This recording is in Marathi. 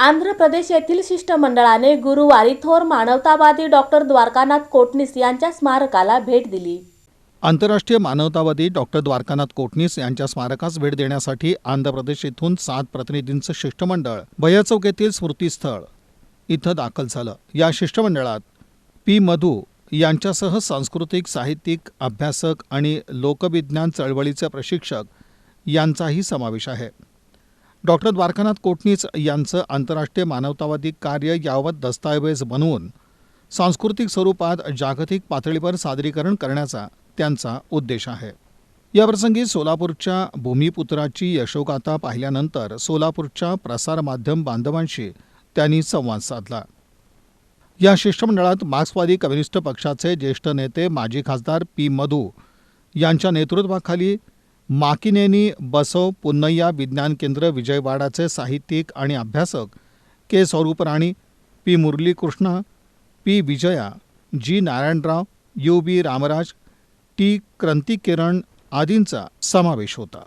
आंध्र प्रदेश येथील शिष्टमंडळाने गुरुवारी थोर मानवतावादी डॉक्टर द्वारकानाथ कोटणीस यांच्या स्मारकाला भेट दिली. आंतरराष्ट्रीय मानवतावादी डॉक्टर द्वारकानाथ कोटणीस यांच्या स्मारकास भेट देण्यासाठी आंध्र प्रदेश येथून सात प्रतिनिधींचं शिष्टमंडळ भैया चौक येथील स्मृतीस्थळ इथं दाखल झालं. या शिष्टमंडळात पी. मधू यांच्यासह सांस्कृतिक साहित्यिक अभ्यासक आणि लोकविज्ञान चळवळीचे प्रशिक्षक यांचाही समावेश आहे. डॉक्टर द्वारकानाथ कोटणीस यांचं आंतरराष्ट्रीय मानवतावादी कार्य यावत दस्तऐवज बनवून सांस्कृतिक स्वरूपात जागतिक पातळीवर सादरीकरण करण्याचा त्यांचा उद्देश आहे. याप्रसंगी सोलापूरच्या भूमिपुत्राची यशोगाथा पाहिल्यानंतर सोलापूरच्या प्रसारमाध्यम बांधवांशी त्यांनी संवाद साधला. या शिष्टमंडळात मार्क्सवादी कम्युनिस्ट पक्षाचे ज्येष्ठ नेते माजी खासदार पी मधू यांच्या नेतृत्वाखाली माकिनेनी बसव पुन्नय्या विज्ञान केंद्र विजयवाडाचे साहित्यिक आणि अभ्यासक K. Swaruparani P. Muralikrishna P. Vijaya G. Narayanarao U. B. Ramraj T. Krantikiran आदींचा समावेश होता.